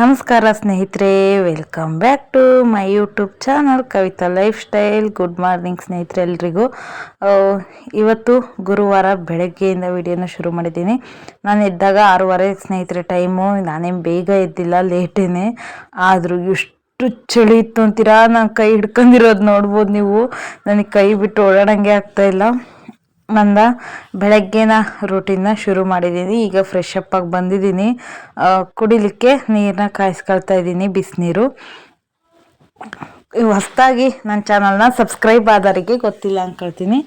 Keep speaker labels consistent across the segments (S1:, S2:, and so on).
S1: ನಮಸ್ಕಾರ ಸ್ನೇಹಿತರೆ welcome back to my YouTube channel Kavita lifestyle good morning ಸ್ನೇಹಿತರೆ ಎಲ್ರಿಗೂ. ಇವತ್ತು ಗುರುವಾರ ಬೆಳಗ್ಗೆಯಿಂದ ವಿಡಿಯೋನ ಶುರು ಮಾಡಿದ್ದೀನಿ. ನಾನು ಎದ್ದಾಗ ಆರೂವರೆ ಸ್ನೇಹಿತರೆ ಟೈಮು ನಾನೇನು ಬೇಗ ಎದ್ದಿಲ್ಲ ಲೇಟೇನೆ ಆದರೂ ಎಷ್ಟು ಚಳಿ ಇತ್ತು ಅಂತೀರಾ? ನಾನು ಕೈ ಹಿಡ್ಕೊಂಡಿರೋದು ನೋಡ್ಬೋದು ನೀವು. ನನಗೆ ಕೈ ಬಿಟ್ಟು ಓಡಾಡಂಗೆ ಆಗ್ತಾ ನಂದ ಬೆಳಗ್ಗೆನ ರೂಟೀನ್ನ ಶುರು ಮಾಡಿದ್ದೀನಿ. ಈಗ ಫ್ರೆಶ್ ಅಪ್ ಆಗಿ ಬಂದಿದ್ದೀನಿ. ಕುಡಿಲಿಕ್ಕೆ ನೀರನ್ನ ಕಾಯಿಸ್ಕೊಳ್ತಾ ಇದ್ದೀನಿ, ಬಿಸಿನೀರು. ಹೊಸದಾಗಿ ನನ್ನ ಚಾನಲ್ನ ಸಬ್ಸ್ಕ್ರೈಬ್ ಆದವರಿಗೆ ಗೊತ್ತಿಲ್ಲ ಅಂದ್ಕೊಳ್ತೀನಿ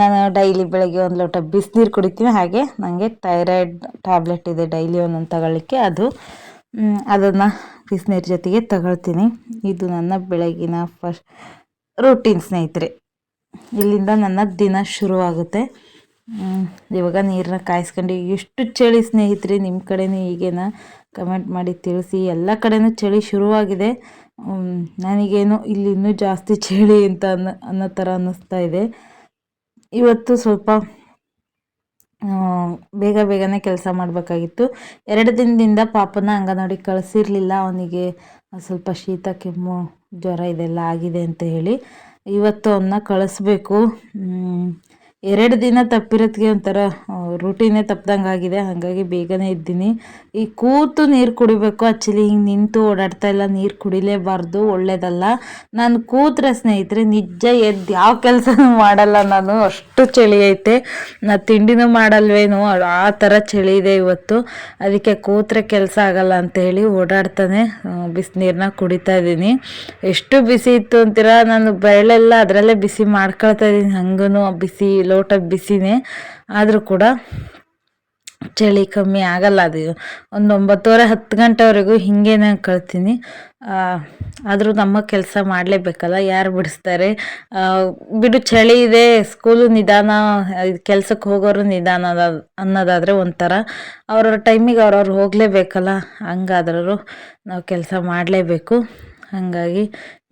S1: ನಾನು ಡೈಲಿ ಬೆಳಗ್ಗೆ ಒಂದು ಲೋಟ ಬಿಸಿನೀರು ಕುಡಿತೀನಿ. ಹಾಗೆ ನನಗೆ ಥೈರಾಯ್ಡ್ ಟ್ಯಾಬ್ಲೆಟ್ ಇದೆ ಡೈಲಿ ಒಂದೊಂದು ತಗೊಳ್ಳಿಕ್ಕೆ. ಅದು ಅದನ್ನು ಬಿಸಿನೀರು ಜೊತೆಗೆ ತಗೊಳ್ತೀನಿ. ಇದು ನನ್ನ ಬೆಳಗಿನ ಫಸ್ಟ್ ರೂಟೀನ್ ಸ್ನೇಹಿತರೆ. ಇಲ್ಲಿಂದ ನನ್ನ ದಿನ ಶುರುವಾಗುತ್ತೆ. ಇವಾಗ ನೀರನ್ನ ಕಾಯಿಸ್ಕೊಂಡು ಎಷ್ಟು ಚಳಿ ಸ್ನೇಹಿತರೆ ನಿಮ್ಮ ಕಡೆನೂ ಈಗೇನ ಕಮೆಂಟ್ ಮಾಡಿ ತಿಳಿಸಿ. ಎಲ್ಲ ಕಡೆನೂ ಚಳಿ ಶುರುವಾಗಿದೆ. ನನಗೇನು ಇಲ್ಲಿ ಇನ್ನೂ ಜಾಸ್ತಿ ಚಳಿ ಅಂತ ಅನ್ನೋ ಅನ್ನೋ ಥರ ಅನ್ನಿಸ್ತಾ ಇದೆ. ಇವತ್ತು ಸ್ವಲ್ಪ ಬೇಗ ಬೇಗನೆ ಕೆಲಸ ಮಾಡಬೇಕಾಗಿತ್ತು. ಎರಡು ದಿನದಿಂದ ಪಾಪನ ಅಂಗನವಾಡಿ ಕಳಿಸಿರಲಿಲ್ಲ. ಅವನಿಗೆ ಸ್ವಲ್ಪ ಶೀತ, ಕೆಮ್ಮು, ಜ್ವರ ಇದೆಲ್ಲ ಆಗಿದೆ ಅಂತ ಹೇಳಿ. ಇವತ್ತು ಅವನ್ನ ಕಳಿಸ್ಬೇಕು ಎರಡು ದಿನ ತಪ್ಪಿರೋದಕ್ಕೆ ಒಂಥರ ರೂಟೀನೇ ತಪ್ಪದಂಗೆ ಆಗಿದೆ. ಹಾಗಾಗಿ ಬೇಗನೆ ಇದ್ದೀನಿ. ಈ ಕೂತು ನೀರು ಕುಡಿಬೇಕು. ಆ್ಯಕ್ಚುಲಿ ಹಿಂಗೆ ನಿಂತು ಓಡಾಡ್ತಾ ಇಲ್ಲ. ನೀರು ಕುಡಿಲೇಬಾರ್ದು. ಒಳ್ಳೇದಲ್ಲ. ನಾನು ಕೂತ್ರೆ ಸ್ನೇಹಿತರೆ ನಿಜ ಎದ್ದು ಯಾವ ಕೆಲಸನೂ ಮಾಡಲ್ಲ ನಾನು. ಅಷ್ಟು ಚಳಿ ಐತೆ. ನಾ ತಿಂಡಿನೂ ಮಾಡಲ್ವೇನೋ. ಆ ಥರ ಚಳಿ ಇದೆ ಇವತ್ತು. ಅದಕ್ಕೆ ಕೂತ್ರೆ ಕೆಲಸ ಆಗಲ್ಲ ಅಂತ ಹೇಳಿ ಓಡಾಡ್ತಾನೆ ಬಿಸಿನೀರನ್ನ ಕುಡಿತಾ ಇದ್ದೀನಿ. ಎಷ್ಟು ಬಿಸಿ ಇತ್ತು ಅಂತೀರಾ? ನಾನು ಬೆರಳೆಲ್ಲ ಅದರಲ್ಲೇ ಬಿಸಿ ಮಾಡ್ಕೊಳ್ತಾ ಇದ್ದೀನಿ. ಹಂಗೂ ಬಿಸಿ ಲೋಟ ಬಿಸಿನೇ ಆದರೂ ಕೂಡ ಚಳಿ ಕಮ್ಮಿ ಆಗಲ್ಲ ಅದು. ಒಂದು ಒಂಬತ್ತುವರೆ, ಹತ್ತು ಗಂಟೆವರೆಗೂ ನಾನು ಕಳ್ತೀನಿ. ಆದರೂ ನಮ್ಮ ಕೆಲಸ ಮಾಡಲೇಬೇಕಲ್ಲ, ಯಾರು ಬಿಡಿಸ್ತಾರೆ? ಬಿಡು, ಚಳಿ ಇದೆ ಸ್ಕೂಲು ನಿಧಾನ, ಕೆಲಸಕ್ಕೆ ಹೋಗೋರು ನಿಧಾನ ಅನ್ನೋದಾದರೆ ಒಂಥರ. ಅವ್ರವ್ರ ಟೈಮಿಗೆ ಅವ್ರವ್ರು ಹೋಗಲೇಬೇಕಲ್ಲ, ಹಂಗಾದ್ರೂ ನಾವು ಕೆಲಸ ಮಾಡಲೇಬೇಕು. ಹಾಗಾಗಿ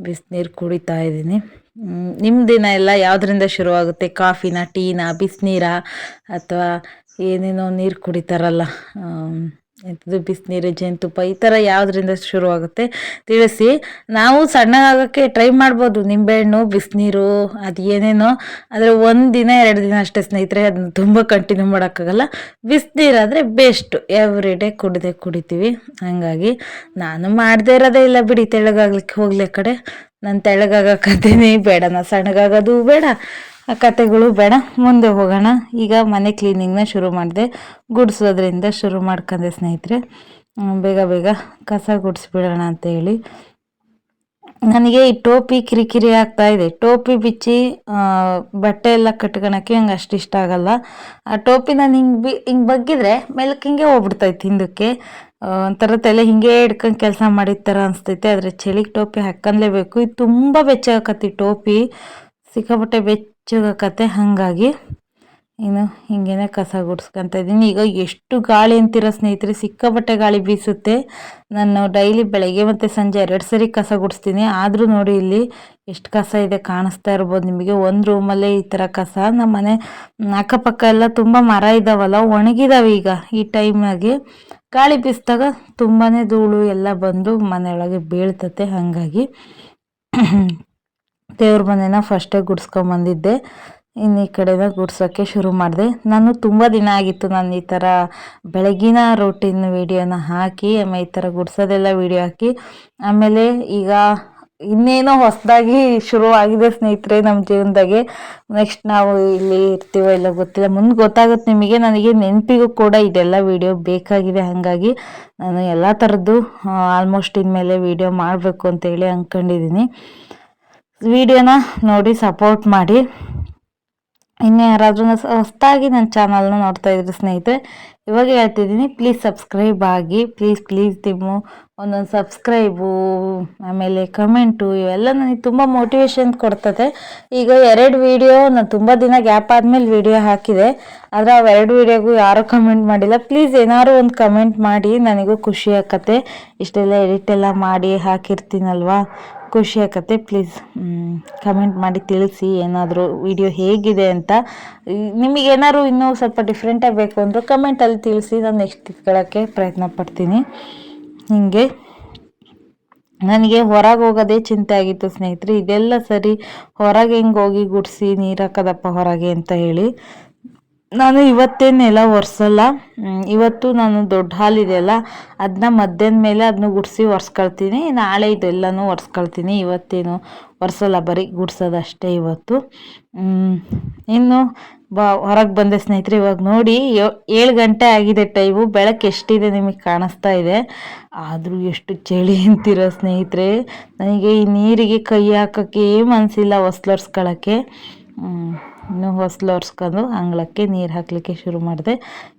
S1: ಬಿಸಿನೀರು ಕುಡಿತಾ ಇದ್ದೀನಿ. ನಿಮ್ಮ ದಿನ ಎಲ್ಲ ಯಾವುದರಿಂದ ಶುರುವಾಗುತ್ತೆ? ಕಾಫಿನ ಟೀನಾ ಬಿಸಿನೀರಾ? ಅಥವಾ ಏನೇನೋ ನೀರು ಕುಡಿತಾರಲ್ಲ ಎಂಥದ್ದು ಬಿಸಿನೀರು, ಜೇನುತುಪ್ಪ ಈ ಥರ ಯಾವುದರಿಂದ ಶುರುವಾಗುತ್ತೆ ತಿಳಿಸಿ. ನಾವು ಸಣ್ಣಗಾಗೋಕ್ಕೆ ಟ್ರೈ ಮಾಡ್ಬೋದು. ನಿಂಬೆಹಣ್ಣು, ಬಿಸಿನೀರು, ಅದು ಏನೇನೋ. ಆದರೆ ಒಂದು ದಿನ, ಎರಡು ದಿನ ಅಷ್ಟೇ ಸ್ನೇಹಿತರೆ, ಅದನ್ನ ತುಂಬ ಕಂಟಿನ್ಯೂ ಮಾಡೋಕ್ಕಾಗಲ್ಲ. ಬಿಸಿನೀರಾದರೆ ಬೆಸ್ಟು ಎವ್ರಿ ಡೇ ಕುಡಿದೇ ಕುಡಿತೀವಿ. ಹಾಗಾಗಿ ನಾನು ಮಾಡದೇ ಇರೋದೇ ಇಲ್ಲ ಬಿಡಿ. ತೆಳಗಾಗ್ಲಿಕ್ಕೆ ಹೋಗ್ಲಿ ಕಡೆ. ನಾನು ತೆಳ್ಳಗಾಗೋ ಕಥೆನೇ ಬೇಡ. ನಾ ಸಣ್ಣಗಾಗೋದು ಬೇಡ. ಕತೆಗಳು ಬೇಡ, ಮುಂದೆ ಹೋಗೋಣ. ಈಗ ಮನೆ ಕ್ಲೀನಿಂಗ್ನ ಶುರು ಮಾಡಿದೆ. ಗುಡಿಸೋದ್ರಿಂದ ಶುರು ಮಾಡ್ಕೊಂಡೆ ಸ್ನೇಹಿತರೆ. ಬೇಗ ಬೇಗ ಕಸ ಗುಡಿಸ್ಬಿಡೋಣ ಅಂತ ಹೇಳಿ. ನನಗೆ ಈ ಟೋಪಿ ಕಿರಿಕಿರಿ ಆಗ್ತಾ ಇದೆ. ಟೋಪಿ ಬಿಚ್ಚಿ ಬಟ್ಟೆ ಎಲ್ಲ ಕಟ್ಕೊಳಕ್ಕೆ ನಂಗೆ ಅಷ್ಟು ಇಷ್ಟ ಆಗಲ್ಲ. ಆ ಟೋಪಿ ನಾನು ಹಿಂಗೆ ಬಿ, ಹಿಂಗೆ ಬಗ್ಗಿದ್ರೆ ಮೇಲಕ್ಕೆ ಹಿಂಗೆ ಹೋಗ್ಬಿಡ್ತೈತೆ ಹಿಂದಕ್ಕೆ. ಒಂಥರ ತಲೆ ಹಿಂಗೆ ಹಿಡ್ಕೊಂಡು ಕೆಲಸ ಮಾಡಿದ ಥರ ಅನಿಸ್ತೈತೆ. ಆದರೆ ಚಳಿಗೆ ಟೋಪಿ ಹಾಕ್ಕಲೇಬೇಕು ಇದು ತುಂಬ ಬೆಚ್ಚಾಗತ್ತೆ ಟೋಪಿ. ಸಿಕ್ಕಾಪಟ್ಟೆ ಬೆಚ್ಚಗಾಕತ್ತೆ ಹಾಗಾಗಿ ಇನ್ನು ಹಿಂಗೇನೆ ಕಸ ಗುಡ್ಸ್ಕೊಂತ ಇದ್ದೀನಿ. ಈಗ ಎಷ್ಟು ಗಾಳಿ ಅಂತೀರ ಸ್ನೇಹಿತರೆ, ಸಿಕ್ಕಾಪಟ್ಟೆ ಗಾಳಿ ಬೀಸುತ್ತೆ. ನಾನು ಡೈಲಿ ಬೆಳಗ್ಗೆ ಮತ್ತು ಸಂಜೆ ಎರಡು ಸರಿ ಕಸ ಗುಡಿಸ್ತೀನಿ. ಆದರೂ ನೋಡಿ ಇಲ್ಲಿ ಎಷ್ಟು ಕಸ ಇದೆ ಕಾಣಿಸ್ತಾ ಇರ್ಬೋದು ನಿಮಗೆ. ಒಂದು ರೂಮಲ್ಲೇ ಈ ಥರ ಕಸ. ನಮ್ಮ ಮನೆ ಅಕ್ಕಪಕ್ಕ ಎಲ್ಲ ತುಂಬ ಮರ ಇದ್ದಾವಲ್ಲ ಒಣಗಿದಾವೆ ಈಗ ಈ ಟೈಮಾಗಿ ಗಾಳಿ ಬೀಸಿದಾಗ ತುಂಬಾ ಧೂಳು ಎಲ್ಲ ಬಂದು ಮನೆಯೊಳಗೆ ಬೀಳ್ತತೆ ಹಾಗಾಗಿ. ದೇವ್ರ ಮನೇನ ಫಸ್ಟೇ ಗುಡ್ಸ್ಕೊಂಬಂದಿದ್ದೆ ಇನ್ನು ಈ ಕಡೆನ ಗುಡ್ಸೋಕ್ಕೆ ಶುರು ಮಾಡಿದೆ. ನಾನು ತುಂಬ ದಿನ ಆಗಿತ್ತು ನಾನು ಈ ಥರ ಬೆಳಗಿನ ರೂಟೀನ್ ವೀಡಿಯೋನ ಹಾಕಿ, ಆಮೇಲೆ ಈ ಥರ ಗುಡ್ಸೋದೆಲ್ಲ ವಿಡಿಯೋ ಹಾಕಿ, ಆಮೇಲೆ ಈಗ ಇನ್ನೇನೋ ಹೊಸದಾಗಿ ಶುರುವಾಗಿದೆ ಸ್ನೇಹಿತರೆ ನಮ್ಮ ಜೀವನದಾಗೆ. ನೆಕ್ಸ್ಟ್ ನಾವು ಇಲ್ಲಿ ಇರ್ತೀವೋ ಇಲ್ಲ ಗೊತ್ತಿಲ್ಲ. ಮುಂದೆ ಗೊತ್ತಾಗುತ್ತೆ ನಿಮಗೆ, ನನಗೆ ನೆನಪಿಗೂ ಕೂಡ ಇದೆಲ್ಲ ವಿಡಿಯೋ ಬೇಕಾಗಿದೆ. ಹಾಗಾಗಿ ನಾನು ಎಲ್ಲ ಥರದ್ದು ಆಲ್ಮೋಸ್ಟ್ ಇನ್ಮೇಲೆ ವೀಡಿಯೋ ಮಾಡಬೇಕು ಅಂತೇಳಿ ಅಂದ್ಕೊಂಡಿದ್ದೀನಿ ವಿಡಿಯೋನ ನೋಡಿ ಸಪೋರ್ಟ್ ಮಾಡಿ. ಇನ್ನು ಯಾರಾದರೂ ಹೊಸದಾಗಿ ನನ್ನ ಚಾನಲ್ನ ನೋಡ್ತಾ ಇದ್ರೆ ಸ್ನೇಹಿತರೆ, ಇವಾಗ ಹೇಳ್ತಿದ್ದೀನಿ ಪ್ಲೀಸ್ ಸಬ್ಸ್ಕ್ರೈಬ್ ಆಗಿ ಪ್ಲೀಸ್ ಪ್ಲೀಸ್ ನಿಮ್ಮ ಒಂದೊಂದು ಸಬ್ಸ್ಕ್ರೈಬು ಆಮೇಲೆ ಕಮೆಂಟು ಇವೆಲ್ಲ ನನಗೆ ತುಂಬ ಮೋಟಿವೇಶನ್ ಕೊಡ್ತದೆ. ಈಗ ಎರಡು ವಿಡಿಯೋ ನಾನು ತುಂಬ ದಿನ ಗ್ಯಾಪ್ ಆದಮೇಲೆ ವಿಡಿಯೋ ಹಾಕಿದೆ. ಆದರೆ ಅವೆರಡು ವಿಡಿಯೋಗೂ ಯಾರೂ ಕಮೆಂಟ್ ಮಾಡಿಲ್ಲ. ಪ್ಲೀಸ್ ಏನಾದ್ರು ಒಂದು ಕಮೆಂಟ್ ಮಾಡಿ, ನನಗೂ ಖುಷಿ ಆಕತ್ತೆ. ಇಷ್ಟೆಲ್ಲ ಎಡಿಟ್ ಎಲ್ಲ ಮಾಡಿ ಹಾಕಿರ್ತೀನಲ್ವಾ? ಖುಷಿ ಆಗತ್ತೆ ಪ್ಲೀಸ್ ಕಮೆಂಟ್ ಮಾಡಿ ತಿಳಿಸಿ ಏನಾದರೂ ವಿಡಿಯೋ ಹೇಗಿದೆ ಅಂತ. ನಿಮಗೆ ನಿಮಗೇನಾದ್ರು ಇನ್ನೂ ಸ್ವಲ್ಪ ಡಿಫ್ರೆಂಟಾಗಿ ಬೇಕು ಅಂದರೂ ಕಮೆಂಟಲ್ಲಿ ತಿಳಿಸಿ, ನಾನು ನೆಕ್ಸ್ಟ್ ತಿಳ್ಕೊಳ್ಳೋಕ್ಕೆ ಪ್ರಯತ್ನ ಪಡ್ತೀನಿ. ಹೀಗೆ. ನನಗೆ ಹೊರಗೆ ಹೋಗೋದೇ ಚಿಂತೆ ಆಗಿತ್ತು ಸ್ನೇಹಿತರೆ. ಇದೆಲ್ಲ ಸರಿ, ಹೊರಗೆ ಹೆಂಗೆ ಹೋಗಿ ಗುಡಿಸಿ ನೀರು ಹಾಕೋದಪ್ಪ ಹೊರಗೆ ಅಂತ ಹೇಳಿ. ನಾನು ಇವತ್ತೇನೆಲ್ಲ ಒರೆಸಲ್ಲ. ಇವತ್ತು ನಾನು ದೊಡ್ಡ ಹಾಲಿದೆಯಲ್ಲ ಅದನ್ನ ಮಧ್ಯಾಹ್ನ ಮೇಲೆ ಅದನ್ನ ಗುಡಿಸಿ ಒರೆಸ್ಕೊಳ್ತೀನಿ. ನಾಳೆ ಇದೆಲ್ಲನೂ ಒರೆಸ್ಕೊಳ್ತೀನಿ. ಇವತ್ತೇನು ಒರೆಸಲ್ಲ, ಬರೀ ಗುಡ್ಸೋದಷ್ಟೇ ಇವತ್ತು. ಇನ್ನು ಬಾ, ಹೊರಗೆ ಬಂದೆ ಸ್ನೇಹಿತರೆ, ಇವಾಗ ನೋಡಿ ಏಳು ಗಂಟೆ ಆಗಿದೆ ಟೈಮು. ಬೆಳಕು ಎಷ್ಟಿದೆ ನಿಮಗೆ ಕಾಣಿಸ್ತಾ ಇದೆ. ಆದರೂ ಎಷ್ಟು ಚಳಿ ಅಂತಿರೋ ಸ್ನೇಹಿತರೆ. ನನಗೆ ಈ ನೀರಿಗೆ ಕೈ ಹಾಕೋಕ್ಕೆ ಮನಸ್ಸಿಲ್ಲ ಹೊಸ್ಲರ್ಸ್ಕೊಳ್ಳೋಕ್ಕೆ ಇನ್ನು ಹೊಸ್ಲು ಒರೆಸ್ಕೊಂಡು ಅಂಗಳಕ್ಕೆ ನೀರು ಹಾಕಲಿಕ್ಕೆ ಶುರು ಮಾಡಿದೆ.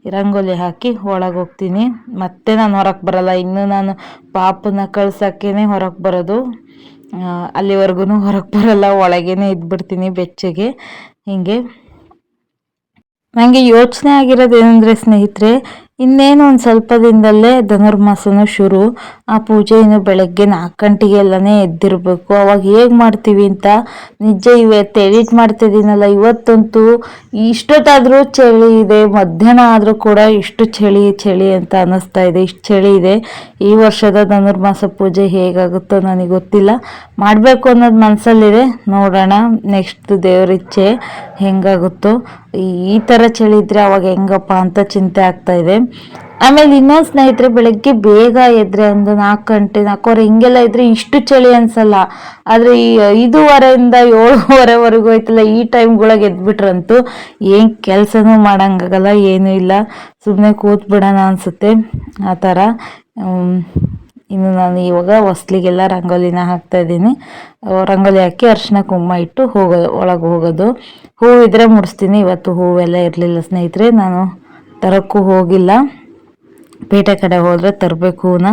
S1: ರಂಗೋಲಿ ಹಾಕಿ ಒಳಗೆ ಹೋಗ್ತೀನಿ. ಮತ್ತೆ ನಾನು ಹೊರಗೆ ಬರಲ್ಲ. ಇನ್ನು ನಾನು ಪಾಪನ ಕಳ್ಸೋಕ್ಕೇ ಹೊರಗೆ ಬರೋದು. ಅಲ್ಲಿವರೆಗೂ ಹೊರಗೆ ಬರಲ್ಲ. ಒಳಗೇನೆ ಇದ್ಬಿಡ್ತೀನಿ ಬೆಚ್ಚಗೆ. ಹೀಗೆ. ನನಗೆ ಯೋಚನೆ ಆಗಿರೋದು ಏನಂದರೆ ಸ್ನೇಹಿತರೆ ಇನ್ನೇನು ಒಂದು ಸ್ವಲ್ಪ ದಿನದಲ್ಲೇ ಧನುರ್ಮಾಸನೂ ಶುರು. ಆ ಪೂಜೆ ಇನ್ನು ಬೆಳಗ್ಗೆ ನಾಲ್ಕು ಗಂಟೆಗೆಲ್ಲನೇ ಎದ್ದಿರಬೇಕು. ಅವಾಗ ಹೇಗೆ ಮಾಡ್ತೀವಿ ಅಂತ ನಿಜ ಇವತ್ತು ಎಡಿಟ್ ಮಾಡ್ತಿದ್ದೀನಲ್ಲ, ಇವತ್ತಂತೂ ಇಷ್ಟೊತ್ತಾದರೂ ಚಳಿ ಇದೆ, ಮಧ್ಯಾಹ್ನ ಆದರೂ ಕೂಡ ಇಷ್ಟು ಚಳಿ ಚಳಿ ಅಂತ ಅನ್ನಿಸ್ತಾ ಇದೆ, ಇಷ್ಟು ಚಳಿ ಇದೆ. ಈ ವರ್ಷದ ಧನುರ್ಮಾಸ ಪೂಜೆ ಹೇಗಾಗುತ್ತೋ ನನಗೆ ಗೊತ್ತಿಲ್ಲ. ಮಾಡಬೇಕು ಅನ್ನೋದು ಮನಸ್ಸಲ್ಲಿದೆ ನೋಡೋಣ ನೆಕ್ಸ್ಟ್ ದೇವರಿಚ್ಛೆ ಹೆಂಗಾಗುತ್ತೋ. ಈ ಥರ ಚಳಿ ಇದ್ದರೆ ಅವಾಗ ಹೆಂಗಪ್ಪ ಅಂತ ಚಿಂತೆ ಆಗ್ತಾ ಇದೆ. ಆಮೇಲೆ ಇನ್ನೊಂದು ಸ್ನೇಹಿತರೆ ಬೆಳಗ್ಗೆ ಬೇಗ ಎದ್ರೆ ಒಂದು ನಾಲ್ಕು ಗಂಟೆ ನಾಲ್ಕೂವರೆ ಹಿಂಗೆಲ್ಲ ಇದ್ರೆ ಇಷ್ಟು ಚಳಿ ಅನ್ಸಲ್ಲ. ಆದರೆ ಈ ಐದೂವರೆಯಿಂದ ಏಳುವರೆವರೆಗೂ ಆಯ್ತಲ್ಲ ಈ ಟೈಮ್ಗೊಳಗೆ ಎದ್ಬಿಟ್ರಂತೂ ಏನು ಕೆಲಸನೂ ಮಾಡಂಗಾಗಲ್ಲ, ಏನೂ ಇಲ್ಲ. ಸುಮ್ಮನೆ ಕೂತ್ಬಿಡೋಣ ಅನ್ಸುತ್ತೆ. ಆ ಥರ ಇನ್ನು ನಾನು ಇವಾಗ ಹೊಸ್ಲಿಗೆಲ್ಲ ರಂಗೋಲಿನ ಹಾಕ್ತಾ ಇದ್ದೀನಿ. ರಂಗೋಲಿ ಹಾಕಿ ಅರ್ಶಿನ ಕುಮ್ಮ ಇಟ್ಟು ಹೋಗೋದು ಒಳಗೆ ಹೋಗೋದು. ಹೂವು ಇದ್ರೆ ಮುಡಿಸ್ತೀನಿ, ಇವತ್ತು ಹೂವೆಲ್ಲ ಇರಲಿಲ್ಲ ಸ್ನೇಹಿತರೆ, ನಾನು ತರೋಕ್ಕೂ ಹೋಗಿಲ್ಲ. ಪೇಟೆ ಕಡೆ ಹೋದರೆ ತರಬೇಕು ಹೂನ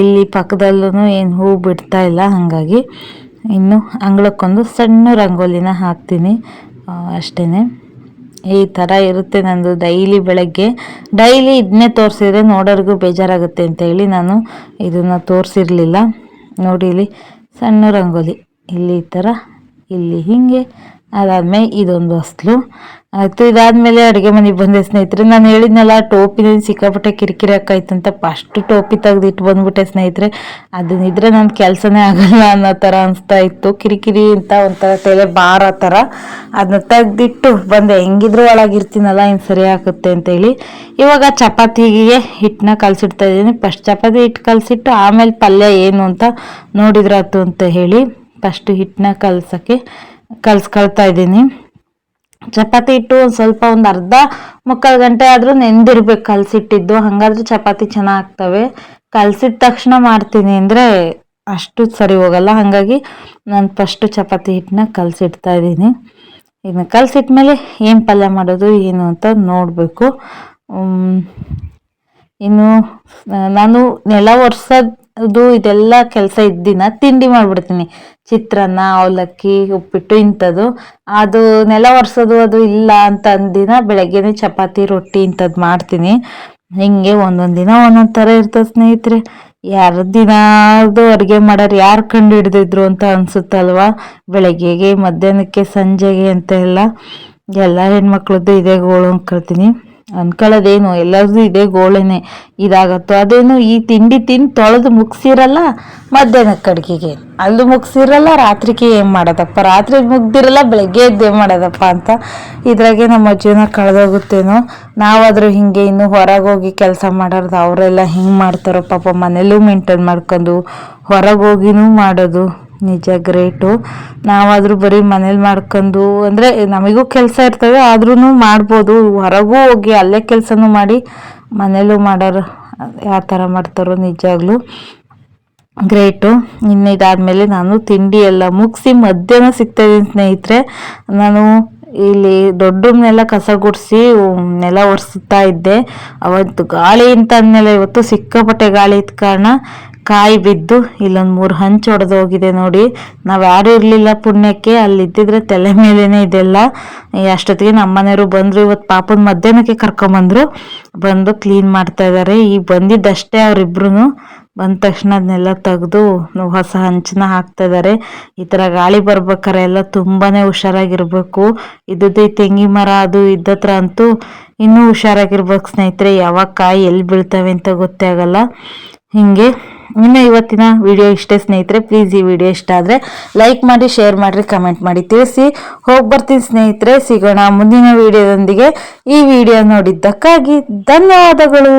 S1: ಇಲ್ಲಿ ಪಕ್ಕದಲ್ಲೂ ಏನು ಹೂ ಬಿಡ್ತಾ ಇಲ್ಲ, ಹಾಗಾಗಿ ಇನ್ನು ಅಂಗಳಕ್ಕೊಂದು ಸಣ್ಣ ರಂಗೋಲಿನ ಹಾಕ್ತೀನಿ ಅಷ್ಟೇ ಈ ಥರ ಇರುತ್ತೆ ನಂದು ಡೈಲಿ ಬೆಳಗ್ಗೆ. ಡೈಲಿ ಇದನ್ನೇ ತೋರಿಸಿದ್ರೆ ನೋಡೋರಿಗೂ ಬೇಜಾರಾಗುತ್ತೆ ಅಂತ ಹೇಳಿ ನಾನು ಇದನ್ನು ತೋರಿಸಿರಲಿಲ್ಲ. ನೋಡಿ ಇಲ್ಲಿ ಸಣ್ಣ ರಂಗೋಲಿ. ಇಲ್ಲಿ ಈ ಥರ, ಇಲ್ಲಿ ಹೀಗೆ. ಅದಾದ್ಮೇಲೆ ಇದೊಂದು ಹೊಸ್ಲು ಆಯಿತು, ಇದಾದಮೇಲೆ ಅಡುಗೆ ಮನೆಗೆ ಬಂದೆ ಸ್ನೇಹಿತರೆ. ನಾನು ಹೇಳಿದ್ನಲ್ಲ ಟೋಪಿನ ಸಿಕ್ಕಾಪಟ್ಟೆ ಕಿರಿಕಿರಿ ಅಂತ. ಫಸ್ಟ್ ಟೋಪಿ ತೆಗ್ದಿಟ್ಟು ಬಂದ್ಬಿಟ್ಟೆ ಸ್ನೇಹಿತರೆ. ಅದನ್ನಿದ್ರೆ ನನ್ನ ಕೆಲಸನೇ ಆಗಲ್ಲ ಅನ್ನೋ ಥರ ಅನಿಸ್ತಾ ಇತ್ತು. ಕಿರಿಕಿರಿ ಅಂತ ಒಂಥರ ತಲೆ ಬಾರ ಥರ. ಅದನ್ನ ತೆಗ್ದಿಟ್ಟು ಬಂದೆ. ಹೆಂಗಿದ್ರು ಒಳಗಿರ್ತೀನಲ್ಲ ಇನ್ನು ಸರಿ ಆಗುತ್ತೆ ಅಂತೇಳಿ. ಇವಾಗ ಚಪಾತಿಗೆ ಹಿಟ್ಟನ್ನ ಕಲಸಿಡ್ತಾ ಇದ್ದೀನಿ. ಫಸ್ಟ್ ಚಪಾತಿ ಹಿಟ್ಟು ಕಲಸಿಟ್ಟು ಆಮೇಲೆ ಪಲ್ಯ ಏನು ಅಂತ ನೋಡಿದ್ರಾತು ಅಂತ ಹೇಳಿ ಫಸ್ಟ್ ಹಿಟ್ಟನ್ನ ಕಲ್ಸೋಕ್ಕೆ ಕಲ್ಸ್ಕೊಳ್ತಾ ಇದ್ದೀನಿ. ಚಪಾತಿ ಇಟ್ಟು ಒಂದು ಸ್ವಲ್ಪ ಒಂದು ಅರ್ಧ ಮುಕ್ಕಾಲು ಗಂಟೆ ಆದರೂ ನೆಂದಿರ್ಬೇಕು ಕಲಸಿಟ್ಟಿದ್ದು. ಹಾಗಾದ್ರೆ ಚಪಾತಿ ಚೆನ್ನಾಗ್ತವೆ. ಕಲಸಿದ ತಕ್ಷಣ ಮಾಡ್ತೀನಿ ಅಂದರೆ ಅಷ್ಟು ಸರಿ ಹೋಗಲ್ಲ. ಹಾಗಾಗಿ ನಾನು ಫಸ್ಟು ಚಪಾತಿ ಹಿಟ್ಟನ್ನ ಕಲಸಿಡ್ತಾ ಇದ್ದೀನಿ. ಇದನ್ನ ಕಲಸಿಟ್ಮೇಲೆ ಏನು ಪಲ್ಯ ಮಾಡೋದು, ಏನು ಅಂತ ನೋಡಬೇಕು. ಇನ್ನು, ನಾನು ನೆಲ ಒರೆಸೋದು ಇದೆಲ್ಲ ಕೆಲಸ ಇದ್ದಿನ ತಿಂಡಿ ಮಾಡಿಬಿಡ್ತೀನಿ. ಚಿತ್ರಾನ್ನ, ಅವಲಕ್ಕಿ, ಉಪ್ಪಿಟ್ಟು ಇಂಥದ್ದು. ಅದು ನೆಲ ಒರೆಸೋದು ಅದು ಇಲ್ಲ ಅಂತ ಅಂದಿನ ಬೆಳಗ್ಗೆನೆ ಚಪಾತಿ, ರೊಟ್ಟಿ ಇಂಥದ್ದು ಮಾಡ್ತೀನಿ. ಹಿಂಗೆ ಒಂದೊಂದು ದಿನ ಒಂದೊಂದು ಥರ ಇರ್ತದೆ ಸ್ನೇಹಿತರೆ. ಯಾರು ದಿನದ್ದು ಅಡುಗೆ ಮಾಡೋರು ಯಾರು ಕಂಡು ಹಿಡಿದಿದ್ರು ಅಂತ ಅನಿಸುತ್ತಲ್ವಾ? ಬೆಳಗ್ಗೆಗೆ, ಮಧ್ಯಾಹ್ನಕ್ಕೆ, ಸಂಜೆಗೆ ಅಂತ ಎಲ್ಲ ಎಲ್ಲ ಹೆಣ್ಮಕ್ಳದ್ದು ಇದೇ ಗೋಳು ಅನ್ಕೊಳ್ತೀನಿ ಅನ್ಕೊಳ್ಳೋದೇನು ಎಲ್ಲರದು ಇದೇ ಗೋಳೆನೆ ಇದಾಗತ್ತೋ? ಅದೇನು ಈ ತಿಂಡಿ ತಿಂದು ತೊಳೆದು ಮುಗಿಸಿರಲ್ಲ ಮಧ್ಯಾಹ್ನ ಅಡುಗೆಗೆ? ಅಲ್ಲೂ ಮುಗಿಸಿರಲ್ಲ, ರಾತ್ರಿಗೆ ಏನು ಮಾಡೋದಪ್ಪ? ರಾತ್ರಿ ಮುಗ್ದಿರಲ್ಲ, ಬೆಳಗ್ಗೆ ಏನು ಮಾಡೋದಪ್ಪ ಅಂತ ಇದ್ರಾಗೆ ನಮ್ಮ ಜೀವನ ಕಳೆದೋಗುತ್ತೇನೋ? ನಾವಾದರೂ ಹಿಂಗೆ ಇನ್ನು ಹೊರಗೆ ಹೋಗಿ ಕೆಲಸ ಮಾಡೋದು ಅವರೆಲ್ಲ ಹಿಂಗೆ ಮಾಡ್ತಾರೋ ಪಾಪ ಮನೇಲೂ ಮೇಂಟೈನ್ ಮಾಡ್ಕೊಂಡು ಹೊರಗೆ ಹೋಗಿನೂ ಮಾಡೋದು. ನಿಜ ಗ್ರೇಟು ನಾವಾದರೂ ಬರೀ ಮನೇಲಿ ಮಾಡ್ಕೊಂಡು, ಅಂದರೆ ನಮಗೂ ಕೆಲಸ ಇರ್ತವೆ ಆದ್ರೂ ಮಾಡ್ಬೋದು. ಹೊರಗೂ ಹೋಗಿ ಅಲ್ಲೇ ಕೆಲಸನೂ ಮಾಡಿ ಮನೇಲೂ ಮಾಡೋರು ಯಾವ ಥರ ಮಾಡ್ತಾರೋ ನಿಜಾಗ್ಲೂ. ಗ್ರೇಟು ಇನ್ನು ಇದಾದಮೇಲೆ ನಾನು ತಿಂಡಿ ಎಲ್ಲ ಮುಗಿಸಿ ಮಧ್ಯಾಹ್ನ ಸಿಗ್ತದೆ ಸ್ನೇಹಿತರೆ. ನಾನು ಇಲ್ಲಿ ದೊಡ್ಡನೆಲ್ಲ ಕಸ ಗುಡಿಸಿ, ನೆಲ ಒರೆಸ್ತಾ ಇದ್ದೆ. ಅವತ್ತು ಗಾಳಿ ಅಂತ ಅಂದಮೇಲೆ ಇವತ್ತು ಸಿಕ್ಕಾಪಟ್ಟೆ ಗಾಳಿ ಇದ್ದ ಕಾರಣ ಕಾಯಿ ಬಿದ್ದು ಇಲ್ಲೊಂದು ಮೂರು ಹಂಚು ಹೊಡೆದು ಹೋಗಿದೆ ನೋಡಿ. ನಾವು ಯಾರು ಇರಲಿಲ್ಲ ಪುಣ್ಯಕ್ಕೆ ಅಲ್ಲಿ ಇದ್ದಿದ್ರೆ ತಲೆ ಮೇಲೇನೆ ಇದೆಲ್ಲ. ಅಷ್ಟೊತ್ತಿಗೆ ನಮ್ಮ ಮನೆಯವರು ಬಂದರು ಇವತ್ತು ಪಾಪನ ಮಧ್ಯಾಹ್ನಕ್ಕೆ ಕರ್ಕೊಂಬಂದರು ಬಂದು ಕ್ಲೀನ್ ಮಾಡ್ತಾ ಇದ್ದಾರೆ ಈಗ ಬಂದಿದ್ದಷ್ಟೇ ಅವರಿಬ್ರು ಬಂದ ತಕ್ಷಣ ಅದನ್ನೆಲ್ಲ ತೆಗೆದು ಹೊಸ ಹಂಚನ ಹಾಕ್ತಾ ಇದ್ದಾರೆ ಈ ಥರ ಗಾಳಿ ಬರ್ಬೇಕಾರೆ ಎಲ್ಲ ತುಂಬಾ ಹುಷಾರಾಗಿರ್ಬೇಕು. ಇದ್ದದ್ದು ತೆಂಗಿ ಮರ ಅದು ಇದ್ದತ್ರ ಅಂತೂ ಇನ್ನೂ ಹುಷಾರಾಗಿರ್ಬೇಕು ಸ್ನೇಹಿತರೆ. ಯಾವಾಗ ಕಾಯಿ ಎಲ್ಲಿ ಬೀಳ್ತವೆ ಅಂತ ಗೊತ್ತೇ ಆಗಲ್ಲ. ಹೀಗೆ ಇನ್ನು ಇವತ್ತಿನ ವಿಡಿಯೋ ಇಷ್ಟೇ ಸ್ನೇಹಿತರೆ ಪ್ಲೀಸ್ ಈ ವಿಡಿಯೋ ಇಷ್ಟ ಆದರೆ ಲೈಕ್ ಮಾಡಿ ಶೇರ್ ಮಾಡಿರಿ ಕಮೆಂಟ್ ಮಾಡಿ, ತಿಳಿಸಿ. ಹೋಗಿ ಬರ್ತೀನಿ ಸ್ನೇಹಿತರೆ, ಸಿಗೋಣ ಮುಂದಿನ ವಿಡಿಯೋದೊಂದಿಗೆ ಈ ವಿಡಿಯೋ ನೋಡಿದ್ದಕ್ಕಾಗಿ ಧನ್ಯವಾದಗಳು.